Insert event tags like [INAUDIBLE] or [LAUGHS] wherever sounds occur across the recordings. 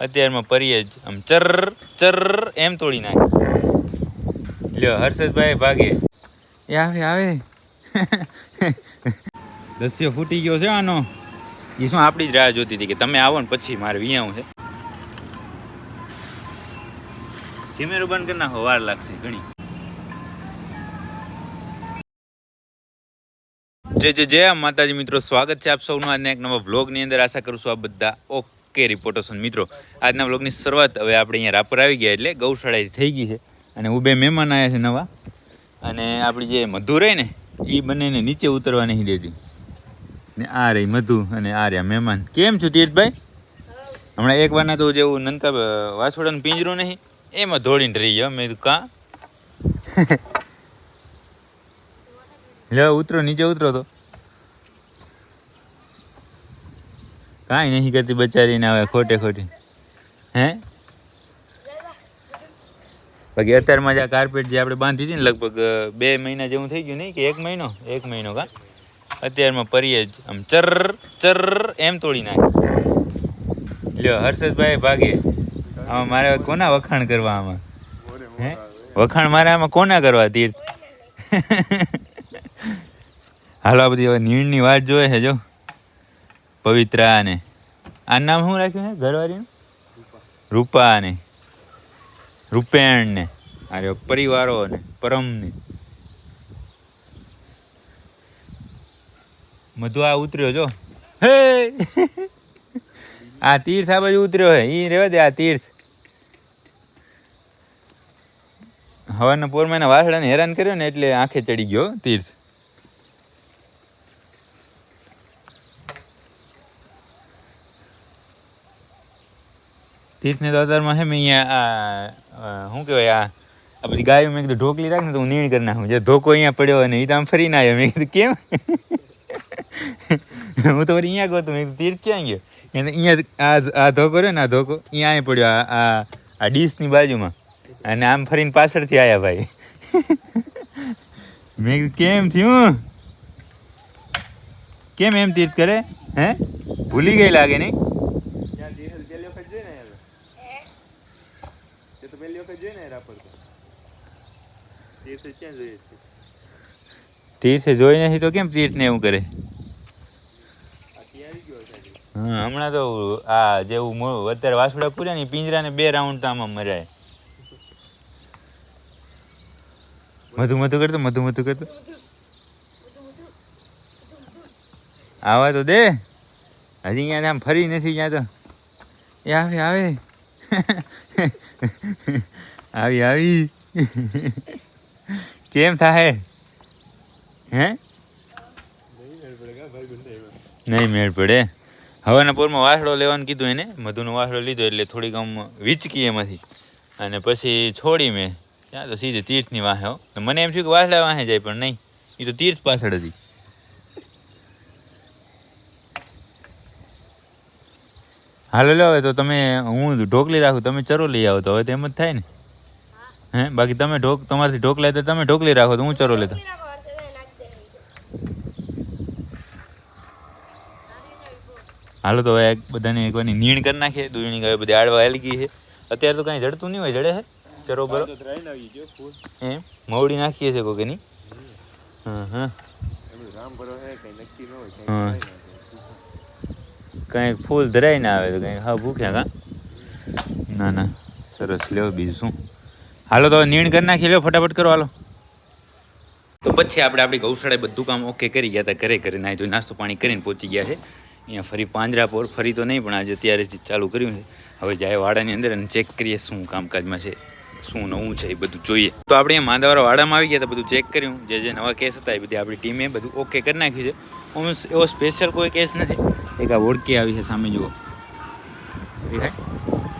અત્યારમાં પરીએ જ આમ ચર ચર એમ તોડી નાખે. લ્યો હર્ષદભાઈ ભાગે. એ આવે આવે. [LAUGHS] દસ્યો ફૂટી ગયો છે આનો. એ શું આપણી જ રાહ જોતી હતી કે તમે આવો ને પછી મારે વિયાવું છે. કેમેરો બંધ કરી નાખો વાર લાગશે ઘણી. જય જય જય. માતાજી મિત્રો સ્વાગત છે આપ સૌનું આજના એક નવા વ્લોગની અંદર. આશા કરું છું આ બધા ઓકે. રિપોર્ટર્સ મિત્રો, આજના બ્લોગની શરૂઆત હવે આપણે અહીંયા રાપર આવી ગયા એટલે ગૌશાળા થઈ ગઈ છે. અને ઉભે મહેમાન આવ્યા છે નવા. અને આપણી જે મધુ રહી ને, એ બંનેને નીચે ઉતરવા નહીં દેતી ને આ રહી મધુ અને આ રહ્યા મહેમાન. કેમ છું તીર્થભાઈ? હમણાં એક વારના તો જેવું નનકા વાછોડાનું પિંજરું નહીં, એમાં ધોળીને રહી ગયો. મેં કા કાં? [LAUGHS] લે, ઉતરો, નીચે ઉતરો તો. કાંઈ નહીં કરતી બચારીને આવે ખોટે ખોટી. હે? બાકી અત્યારમાં જે આ કાર્પેટ જે આપણે બાંધી હતી ને લગભગ બે મહિના જેવું થઈ ગયું નહીં કે એક મહિનો? એક મહિનો કા? અત્યારમાં પરીએ જ આમ ચર ચર એમ તોડી નાખે. લ્યો, હર્ષદભાઈ ભાગે. આમાં મારે કોના વખાણ કરવા આમાં? હે? વખાણ મારે આમાં કોના કરવા, તીર્થ? [LAUGHS] હાલો, આ બધી હવે નીણની વાટ જોવે છે, જો. પવિત્રા ને આ નામ શું રાખ્યું છે? ઘરવાળીનું? રૂપા રૂપેણને. અરે પરિવારો ને પરમ ને મધુ આ ઉતર્યો જો. હે! આ તીર્થ આ બાજુ ઉતર્યો હે. ઈ રેવા દે આ તીર્થ. હવાના પોરમાં વાસડાને હેરાન કર્યો ને એટલે આંખે ચડી ગયો તીર્થ. તીર્થને તો અત્યારમાં છે મેં અહીંયા શું કહેવાય, આ આ બધી ગાયો મેં કીધું ઢોકલી રાખ ને તો હું નીણ કરી નાખું. જે ધોકો અહીંયા પડ્યો અને એ તો આમ ફરીને આવ્યો. મેં કીધું, કેમ? [LAUGHS] હું તો વળી અહીંયા ગયો તો મેં તીર્થ ક્યાં ગયો? એને અહીંયા આ આ ધોકો રહ્યો ને, આ ધોકો અહીંયા અહીં પડ્યો, આ આ ડીશની બાજુમાં. અને આમ ફરીને પાછળથી આવ્યા ભાઈ. [LAUGHS] મેં કીધું, કેમ થયું? કેમ એમ તીર્થ કરે? હે? ભૂલી ગઈ લાગે નહીં? તીર્થે જોઈ નથી તો કેમ તીર્થને એવું કરે? હા હમણાં તો આ જેવું અત્યારે વાસુડા પૂર્યા ને પિંજરા પિંજરાને બે રાઉન્ડ તો આમાં મરાય. મધુ મધુ કરતો મધુ મધુ કરતો આવા તો દે. હજી અહીંયા આમ ફરી નથી ત્યાં તો. એ આવે આવે. [LAUGHS] [LAUGHS] આવી આવી. [LAUGHS] કેમ થાય હે? નહીં મેળ પડે. હવાના પોરમાં વાસળો લેવાનું કીધું એને. મધુનો વાસળો લીધો એટલે થોડીક આમ વીચકી એમાંથી. અને પછી છોડી મેં. ત્યાં તો સીધે તીર્થની વાહે હો. મને એમ થયું કે વાસળા વાહે જાય, પણ નહીં. એ તો તીર્થ પાછળ હતી. હાલો લો હવે તો તમે હું ઢોકલી રાખું તમે ચરો લઈ આવો તો હવે તો એમ જ થાય ને. હે બાકી તમે ઢોક તમારાથી ઢોકલા તો તમે ઢોકલી રાખો તો હું ચરો લેતો હાલો તો હવે એક બધાને એકવાની નીણ કરી નાખીએ દૂધણી હવે બધી આડવા હાલી ગઈ છે. અત્યારે તો કાંઈ જડતું નહીં હોય જડે છે. ચરો બરો એમ મવડી નાખીએ છે કોકે નહીં હા હા હા કંઈક ફૂલ ધરાઈ ના આવે તો કંઈક હા ભૂખ્યા કા? ના ના, સરસ. લ્યો બીજું શું? હાલો તો નીણ કરી નાખી, લ્યો ફટાફટ કરો, હાલો. તો પછી આપણે આપણી ગૌશાળાએ બધું કામ ઓકે કરી ગયા હતા, ઘરે ઘરે નાહી ધોઈ નાસ્તો પાણી કરીને પહોંચી ગયા છે. અહીંયા ફરી પાંજરાપોર ફરી તો નહીં, પણ આજે અત્યારે જ ચાલુ કર્યું છે. હવે જાય વાડાની અંદર અને ચેક કરીએ શું કામકાજમાં છે, શું નવું છે, એ બધું જોઈએ. તો આપણે અહીંયા માંદાવાળા વાડામાં આવી ગયા હતા, બધું ચેક કર્યું. જે જે નવા કેસ હતા, એ બધી આપણી ટીમે બધું ઓકે કરી નાખ્યું છે. ઓમ, એવો સ્પેશિયલ કોઈ કેસ નથી. એક આ ઓળકી આવી છે સામે જુઓ.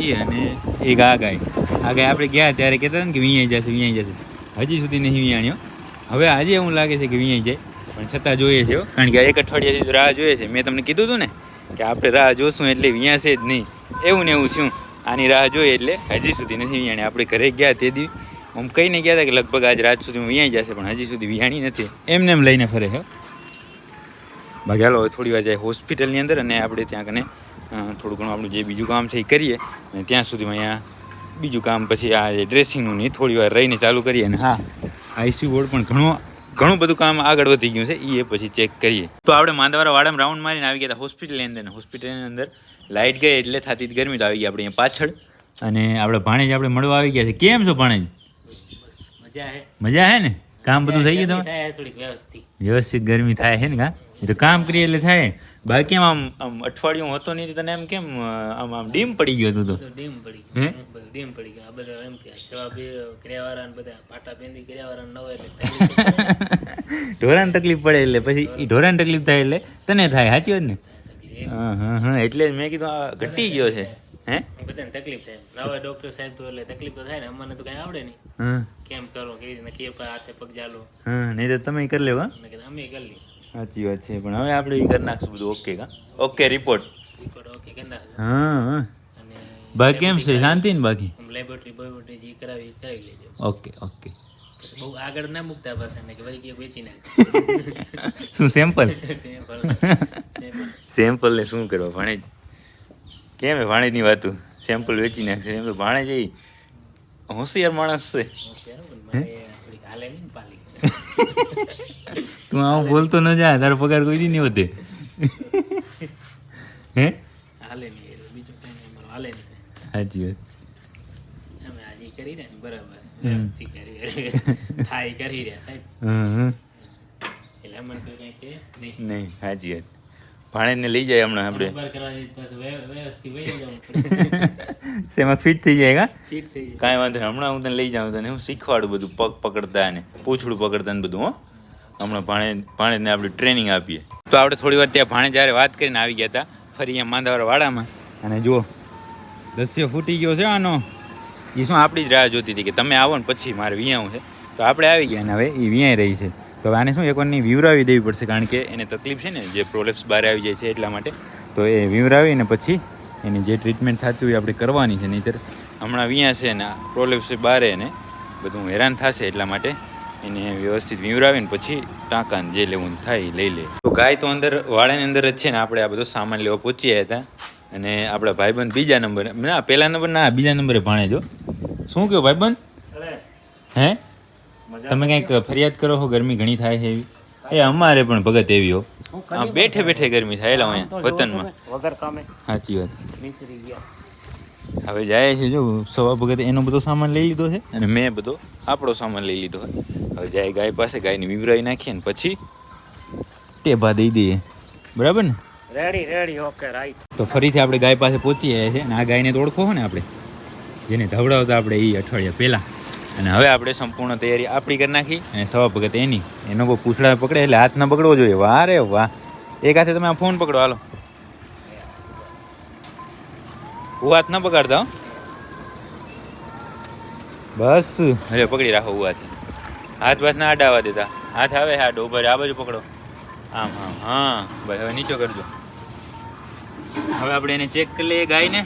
એ અને એક આ ગાય. આ ગાય આપણે ગયા ત્યારે કહેતા ને કે વિયાઈ જશે વિયાઈ જશે. હજી સુધી નહીં વિયાણ્યો હવે આજે એવું લાગે છે કે વિયાઈ જાય. પણ છતાં જોઈએ છે કારણ કે એક અઠવાડિયાથી રાહ જોઈએ છે. મેં તમને કીધું હતું ને કે આપણે રાહ જોશું એટલે વિયાશે જ નહીં. એવું ને એવું થયું. આની રાહ જોઈએ એટલે હજી સુધી નથી વિયાણી. આપણે ઘરે ગયા તે દી. આમ કહીને ગયા હતા કે લગભગ આજ રાત સુધી હું વિયાઈ જશે, પણ હજી સુધી વિયાણી નથી. એમને એમ લઈને ફરે છે હો. બાકી હાલો થોડી વાર જાય હોસ્પિટલની અંદર અને આપણે ત્યાં કને થોડું ઘણું આપણું જે બીજું કામ છે એ કરીએ. અને ત્યાં સુધીમાં અહીંયા બીજું કામ પછી આ જે ડ્રેસિંગનું ને થોડી વાર રહીને ચાલુ કરીએ અને હા આઈસીયુ બોર્ડ પણ ઘણું ઘણું બધું કામ આગળ વધી ગયું છે એ પછી ચેક કરીએ. તો આપણે માંદવારા વાડામાં રાઉન્ડ મારીને આવી ગયા હતા હોસ્પિટલની અંદર હોસ્પિટલની અંદર લાઇટ ગઈ એટલે થતી ગરમી તો આવી ગઈ આપણે અહીંયા પાછળ. અને આપણે ભાણેજ આપણે મળવા આવી ગયા છે. કેમ છો ભાણેજ? મજા હે. મજા હે ને? કામ બધું થઈ ગયું તમારે? વ્યવસ્થિત. વ્યવસ્થિત ગરમી થાય છે ને કા એ તો કામ કરીએ એટલે થાય. બાકી આમ આમ અઠવાડિયું હતો નહીં તને એમ કેમ આમ આમ ડીમ પડી ગયો હતું તો? ડીમ પડી ગયો ડીમ પડી ગયો. આ બધા એમ કે સેવા બે કર્યાવાળા ને બધા પાટા પેંદી કર્યાવાળા ન હોય એટલે [LAUGHS] ઢોરાને તકલીફ પડે એટલે પછી એ ઢોરાને તકલીફ થાય એટલે તને થાય સાચી વાત ને? હા હા હા એટલે જ મેં કીધું આ ઘટી ગયો છે. હે? બધાને તકલીફ થાય. નવા ડોક્ટર સાહેબ તો એટલે તકલીફ તો થાય ને અમને તો કઈ આવડે નહીં. કેમ કરો કેવી રીતના કે હાથે પગ ચાલો હા નહીં તો તમે કરી લેવો અમે કરી લઈએ. સાચી વાત છે પણ હવે આપણે એ કરી નાખશું બધું ઓકે કા? ઓકે રિપોર્ટ રિપોર્ટ ઓકે કરી નાખજો હા બાકી કેમ છે? શાંતિ ને બાકી? લેબોરેટરી બોરેટરી જે કરાવી કરાવી લેજો. ઓકે ઓકે બહુ આગળ ના મૂકતા પાછા ને કે ભાઈ કે વેચી નાખ. [LAUGHS] શું સેમ્પલ સેમ્પલ સેમ્પલ ને શું કરવા ભાણેજ કેમ એ ભાણેજની વાતું? સેમ્પલ વેચી નાખશે. એમ તો ભાણેજ એ હોશિયાર માણસ છે. તું આવું બોલતો ન જા તારો પગાર કોઈ દી નહીં વધે. હે? હાલે નહીં એટલે બીજું કઈ નહીં અમારું નહીં સાચી વાત કરી રહ્યા ને બરાબર વ્યવસ્થિત કરી થાય કરી રહ્યા. સાહેબ. એટલે કોઈ કઈ કે નહીં. નહીં સાચી વાત. ભાણેજને લઈ જાય હમણાં આપણે. [LAUGHS] શેમાં ફિટ થઈ જાય કા? ફીટ થઈ જાય. કાંઈ વાંધો નહીં. હમણાં હું તને લઈ જાઉં તને હું શીખવાડું બધું પગ પકડતા ને પૂછડું પકડતા ને બધું હો. હમણાં ભાણે ભાણેને આપણે ટ્રેનિંગ આપીએ. તો આપણે થોડી વાર ત્યાં ભાણે જ્યારે વાત કરીને આવી ગયા હતા ફરી અહીંયા માંદાવાળા વાડામાં. અને જુઓ દસ્યો ફૂટી ગયો છે આનો. એ શું આપણી જ રાહ જોતી હતી કે તમે આવો ને પછી મારે વિયાવું છે. તો આપણે આવી ગયા ને હવે એ વિયાઈ રહી છે. તો આને શું એકવારની વિવરાવી દેવી પડશે કારણ કે એને તકલીફ છે ને જે પ્રોલેપ્સ બહાર આવી જાય છે એટલા માટે. તો એ વિવરાવીને પછી એની જે ટ્રીટમેન્ટ થતી હોય આપણે કરવાની છે. નહીંતર હમણાં વિયા છે ને પ્રોલેપ્સ બહાર એને બધું હેરાન થશે એટલા માટે એને વ્યવસ્થિત વિવરાવીને પછી ટાંકાને જે લેવું થાય લઈ લે. તો ગાય તો અંદર વાડાની અંદર જ છે ને આપણે આ બધો સામાન લેવા પહોંચી હતા. અને આપણા ભાઈબંધ બીજા નંબરે ના પહેલા નંબર ના બીજા નંબરે ભાણે જો. શું કહો ભાઈબંધ? હે? તમે કંઈક ફરિયાદ કરો છો ગરમી ઘણી થાય છે એવી? એ અમારે પણ ભગત એવી હો. બેઠે બેઠે ગરમી થાય એટલે અહીંયા વતનમાં. વગર કામે. સાચી વાત. હવે જાય છે જો સવા ભગત એનો બધો સામાન લઈ લીધો છે અને મેં બધો આપણો સામાન લઈ લીધો છે. હવે જાય ગાય પાસે ગાયની વિવરાઈ નાખીએ ને પછી ટેભા દઈ દઈએ. બરાબર ને? રેડી રેડી ઓકે રાઈટ તો ફરીથી આપણે ગાય પાસે પહોંચી આવ્યા છે અને આ ગાયને તો ઓળખો ને આપણે. જેને ધવડાવતા આપણે એ અઠવાડિયા પહેલાં. અને હવે આપણે સંપૂર્ણ તૈયારી આપણી કરી નાખી. અને સવા ભગત એની. એનો કોઈ પૂછડા પકડે એટલે હાથ ન પકડવો જોઈએ. વાહ રે વાહ. એક હાથે તમે આ ફોન પકડો હાલો. હું હાથ ન પકડતા હો. બસ. હવે પકડી રાખો હું હાથે. હાથ બાથ ના અડાવવા દેતા. હાથ આવે હાથ ઉપર આ બાજુ પકડો. આમ આમ હા. બસ હવે નીચો કરજો. હવે આપણે એને ચેક કરી લઈએ ગાયને.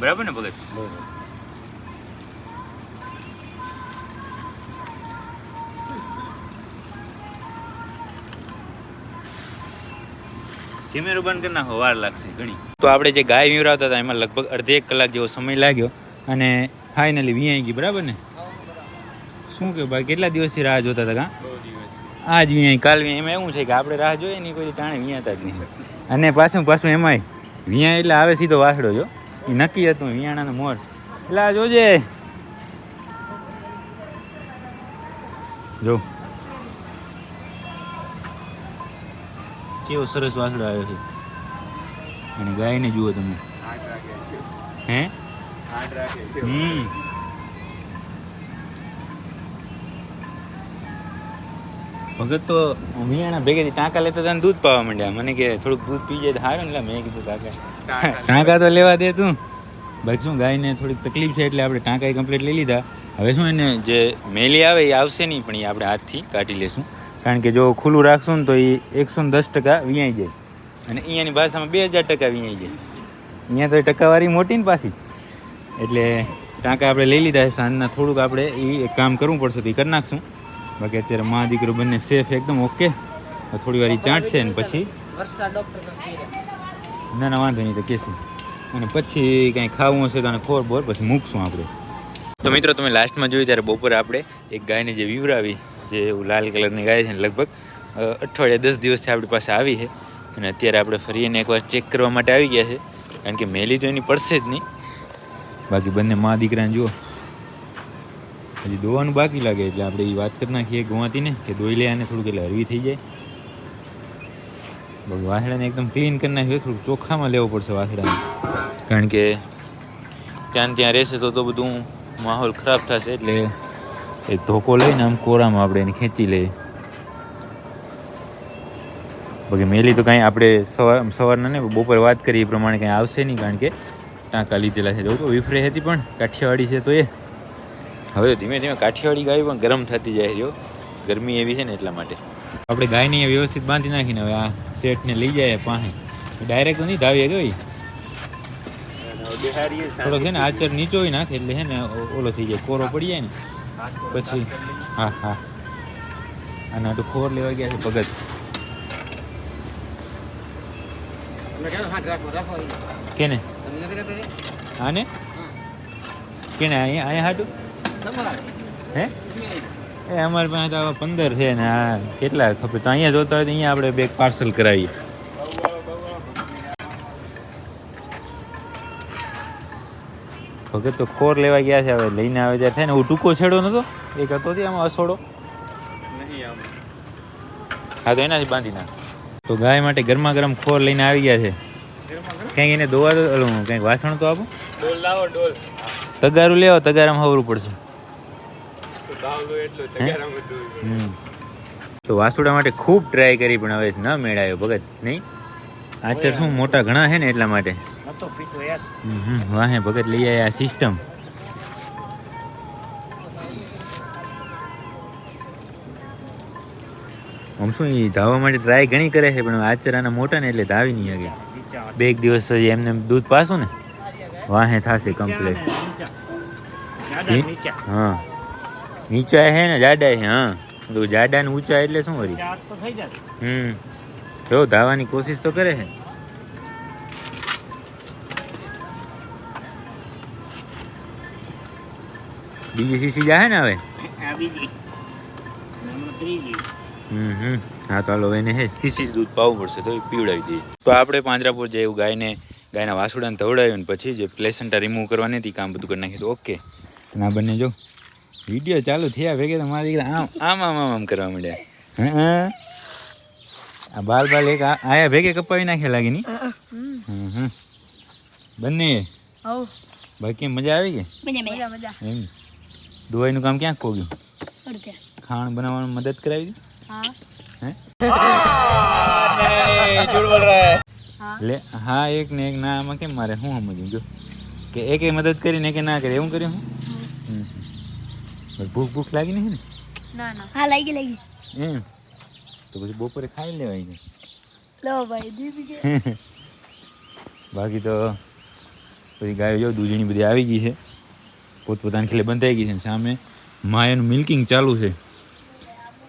બરાબર ને ભગત? કેમેરો બંધ કરી નાખો વાર લાગશે ઘણી તો આપણે જે ગાય વિવરાવતા હતા એમાં લગભગ અડધી એક કલાક જેવો સમય લાગ્યો અને ફાઇનલી વિયાઈ ગઈ બરાબર ને? શું કે ભાઈ કેટલા દિવસથી રાહ જોતા હતા કાં? આજ વિયાઈ કાલ વિયાઈ એમાં એવું છે કે આપણે રાહ જોઈએ નહીં કોઈ ટાણે વિયાતા જ નહીં. અને પાછું પાછું એમાંય વિયા એટલે આવે સીધો વાસડો જો. એ નક્કી હતું વિયાણાનો મોર. એટલે આ જોજે. જો. કેવો સરસ વાસડો આવ્યો છે. અને ગાયને જુઓ તમે. હે? હમ. ભગત તો મિયાણા ભેગેથી ટાંકા લેતા હતા દૂધ પાવા માંડ્યા. મને કે થોડુંક દૂધ પી જાય હારું એટલે મેં કીધું કાકા ટાંકા તો લેવા દે તું. બાકી શું, ગાયને થોડીક તકલીફ છે એટલે આપણે ટાંકા કમ્પ્લીટ લઈ લીધા. હવે શું એને જે મેલી આવે એ આવશે નહીં, પણ એ આપણે હાથથી કાઢી લેશું. કારણ કે જો ખુલ્લું રાખશું ને તો એ એકસો ને દસ ટકા વિયાઈ જાય. અને અહીંયાની ભાષામાં બે હજાર ટકા વિયાઈ જાય. અહીંયા તો ટકાવારી મોટી ને પાછી. એટલે ટાંકા આપણે લઈ લીધા છે સાંજના થોડુંક આપણે એ એક કામ કરવું પડશે તો એ કરી નાખશું. બાકી અત્યારે મા દીકરો બંને સેફ એકદમ ઓકે. થોડી વાર ચાંટશે ને પછી ના ના વાંધો નહીં તો કહેશું. અને પછી કંઈ ખાવું હશે તો આને ખોર બોર પછી મૂકશું આપણે. તો મિત્રો તમે લાસ્ટમાં જોયું ત્યારે બપોરે આપણે એક ગાયને જે વિવરાવી જે લાલ કલરની ગાય છે ને લગભગ અઠવાડિયા દસ દિવસથી આપણી પાસે આવી છે. અને અત્યારે આપણે ફરી એને એકવાર ચેક કરવા માટે આવી ગયા છે. કારણ કે મેલી તો એની પડશે જ નહીં. બાકી બંને મા દીકરાને જુઓ. હજી દોવાનું બાકી લાગે એટલે આપણે એ વાત કરી નાખીએ ગોવાતીને કે દોઈ લે આને થોડુંક એટલે હરવી થઈ જાય. બાકી વાસડાને એકદમ ક્લીન કરી નાખ્યું થોડુંક ચોખ્ખામાં લેવો પડશે વાસડાને કારણ કે ત્યાં ત્યાં રહેશે તો તો બધું માહોલ ખરાબ થશે એટલે એક ધોકો લઈને આમ કોરામાં આપણે એને ખેંચી લઈએ. બાકી મેલી તો કાંઈ આપણે સવાર સવારના ને બપોરે વાત કરી એ પ્રમાણે કાંઈ આવશે નહીં, કારણ કે ટાંકા લીધેલા છે. જો તો વિફરે હતી પણ, કાઠિયાવાડી છે તો એ. હવે ધીમે ધીમે કાઠિયાવાડી ગાય પણ ગરમ થતી જાય જો ગરમી એવી છે ને એટલા માટે. આપણે ગાયને વ્યવસ્થિત બાંધી નાખીને હવે આ સેટને લઈ જાય પાસે ડાયરેક્ટ તો નહીં ધાવીએ ગઈ થોડો છે ને આચર નીચો હોય નાખે એટલે છે ને ઓલો થઈ જાય, કોરો પડી જાય ને. પછી હા હા. અને આટલું ખોર લેવા ગયા છે ભગત કેને? આને? કેને અહીંયા અહીંયા હાટું? હે? એ અમારી પાસે તો પંદર છે ને આ કેટલા? ખબર તો અહીંયા જોતા હોય તો અહીંયા આપણે બે પાર્સલ કરાવીએ. ભગત તો ખોર લેવા ગયા છે હવે લઈને આવે ત્યારે થાય ને હું ટૂંકો છેડો નતો એક હતો તે આમાં અસોડો. હા તો એનાથી બાંધી નાખ. તો ગાય માટે ગરમા ગરમ ખોર લઈને આવી ગયા છે. કંઈક એને દોવા દો કંઈક વાસણ તો આપો? ડોલ લાવો ડોલ. તગારું લેવો તગારામાં હવરું પડશે. તો વાસુડા માટે ખૂબ ટ્રાય કરી પણ હવે ન મેળાયો ભગત નહીં? આચર શું મોટા ઘણા છે ને એટલા માટે? નતો પીતો યાર. વાહે ભગત લઈ આવ્યા સિસ્ટમ આમ શું એ ધાવવા માટે ટ્રાય ઘણી કરે છે પણ આચરાના મોટા ને એટલે ધાવી નહીં આગે બે એક દિવસ એમને એમ દૂધ પાશું ને? વાહે થશે કમ્પ્લીટ હે? નીચા. હે. ને જાડા હે હા. તો જાડા ને ઊંચા એટલે શું જાય હમ. જો ધાવાની કોશિશ તો કરે છે. બીજી સીસી જાય ને હવે? આ બીજી. અને હમણાં ત્રીજી. હમ હા તો હાલો એને હે સીસી દૂધ પાવું પડશે તો એ પીવડાવી દઈએ. તો આપણે પાંજરાપુર જે એવું ગાયને ગાયના વાસુડાને ધવડાવ્યું ને પછી જે પ્લેસન્ટા રિમૂવ કરવાની હતી કામ બધું કરી નાખ્યું ઓકે ના બંને જો. વીડિયો ચાલુ થયા ભેગે તો મારા દીકરા આમ આમ આમ આમ આમ કરવા માંડ્યા. હં. આ બાલ બાલ એક આ- આયા ભેગે કપાવી નાખે લાગે ની હમ. બંને? બાકી મજા આવી ગઈ મજા મજા. એમ? દુવાઈનું કામ ક્યાં કોગ્યું ખાણ બનાવવાનું મદદ કરાવી દીધી હે. હા? લે હા એક ને એક. ના આમાં કેમ મારે? હું સમજ્યું જો. કે એકે મદદ કરીને કે ના કરે. એવું કર્યું? હું ભૂખ ભૂખ લાગી નહીં ને? ના ના. હા લાગી લાગી. એમ? તો પછી બપોરે ખાઈ લેવાય ને લો ભાઈ દીદી [LAUGHS] બાકી તો પછી ગાયો જો દૂધની બધી આવી ગઈ છે. પોતપોતાની ખીલે બંધાઈ ગઈ છે. સામે માયાનું મિલ્કિંગ ચાલુ છે.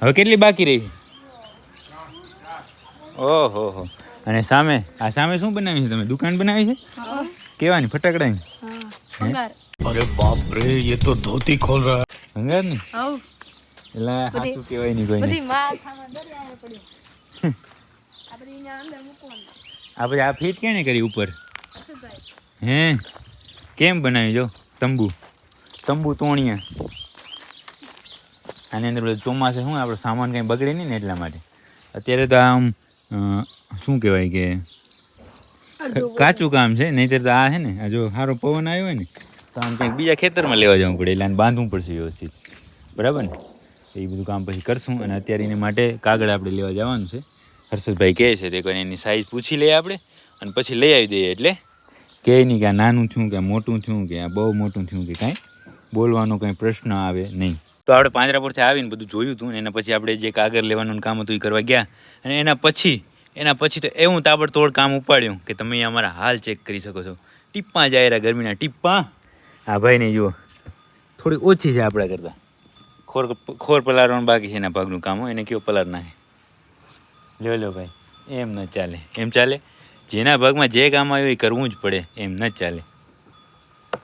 હવે કેટલી બાકી રહી ઓહો હો. અને સામે આ સામે શું બનાવી છે તમે? દુકાન બનાવી છે? કેવાની? ફટાકડાની? અરે બાપ રે એ તો ધોતી ખોલ રહા. હંગાર ને એટલે હાથું કહેવાય નહીં કોઈ આપણે આ ફિટ કેને કરી ઉપર? હે? કેમ બનાવી જો? તંબુ. તંબુ તોણીએ. આની અંદર બધું ચોમાસે શું આપણો સામાન કંઈ બગડે નહીં ને એટલા માટે. અત્યારે તો આમ શું કહેવાય કે કાચું કામ છે નહીંતર તો આ છે ને આ જો સારો પવન આવ્યો હોય ને તો આમ કંઈક બીજા ખેતરમાં લેવા જવું પડે એટલે આને બાંધવું પડશે વ્યવસ્થિત. બરાબર ને? તો એ બધું કામ પછી કરશું અને અત્યારે એને માટે કાગળ આપણે લેવા જવાનું છે. હર્ષદભાઈ કહે છે તે કોઈ એની સાઇઝ પૂછી લઈએ આપણે અને પછી લઈ આવી દઈએ એટલે? કહે નહીં કે આ નાનું થયું કે મોટું થયું કે આ બહુ મોટું થયું કે કાંઈ. બોલવાનો કંઈ પ્રશ્ન આવે નહીં. તો આપણે પાંજરાપુરથી આવીને બધું જોયું હતું એના પછી આપણે જે કાગળ લેવાનું કામ હતું એ કરવા ગયા. અને એના પછી એના પછી તો એવું તાબડતોડ કામ ઉપાડ્યું કે તમે અમારા હાલ ચેક કરી શકો છો. ટીપ્પા જાય રહ્યા ગરમીના ટીપ્પા. આ ભાઈને જુઓ. થોડી ઓછી છે આપણા કરતાં. ખોર ખોર પલારવાનું બાકી છે એના ભાગનું કામ હોય એને કેવો પલાર નાખે? લ્યો લો ભાઈ. એમ ન ચાલે. એમ ચાલે? જેના ભાગમાં જે કામ આવ્યું એ કરવું જ પડે. એમ ન ચાલે.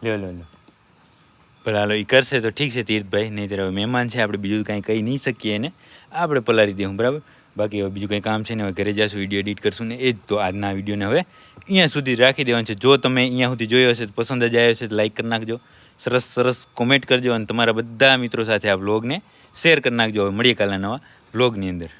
લ્યો લો લો હાલો એ કરશે તો ઠીક છે તીર્થભાઈ નહીં હવે મહેમાન છે, આપણે બીજું કાંઈ કહી નહીં શકીએ એને. આપણે પલારી દઉં બરાબર? બાકી હવે બીજું કંઈ કામ છે ને હવે ઘરે જશું, વીડિયો એડિટ કરશું ને એ જ તો આજના વિડીયોને હવે અહીંયા સુધી રાખી દેવાનું છે. જો તમે અહીંયા સુધી જોયો હશે, તો પસંદ જ આવ્યો છે તો લાઈક કરી નાખજો. સરસ સરસ કોમેન્ટ કરજો અને તમારા બધા મિત્રો સાથે આ વ્લોગને શેર કરી નાખજો. હવે મળીએ કાલના નવા વ્લોગની અંદર.